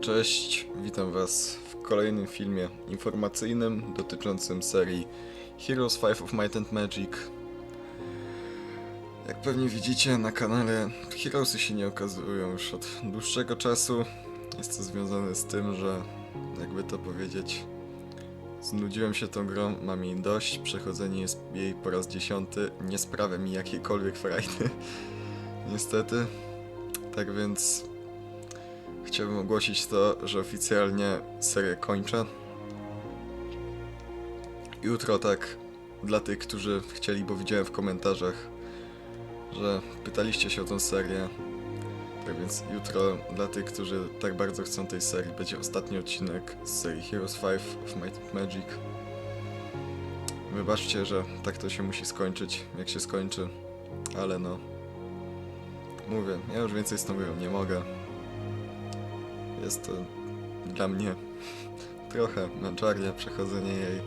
Cześć, witam Was w kolejnym filmie informacyjnym dotyczącym serii Heroes 5 of Might and Magic. Jak pewnie widzicie na kanale, Heroesy się nie okazują już od dłuższego czasu. Jest to związane z tym, że jakby to powiedzieć, znudziłem się tą grą, mam jej dość, przechodzenie jest jej po raz dziesiąty nie sprawia mi jakiejkolwiek frajdy. Niestety. Tak więc Chciałbym ogłosić to, że oficjalnie serię kończę. Jutro tak, dla tych, którzy chcieli, bo widziałem w komentarzach, że pytaliście się o tą serię. Tak więc jutro, dla tych, którzy tak bardzo chcą tej serii, będzie ostatni odcinek z serii Heroes 5 of Might and Magic. Wybaczcie, że tak to się musi skończyć, jak się skończy, ale no. Mówię, ja już więcej z tą nie mogę. Jest to dla mnie trochę męczarnia przechodzenie jej.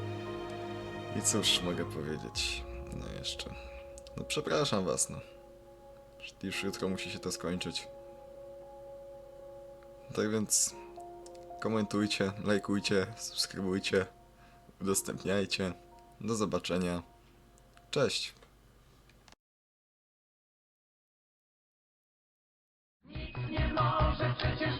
I cóż mogę powiedzieć? No jeszcze. No przepraszam was, no. Już jutro musi się to skończyć. Tak więc komentujcie, lajkujcie, subskrybujcie, udostępniajcie. Do zobaczenia. Cześć! Nie może przecież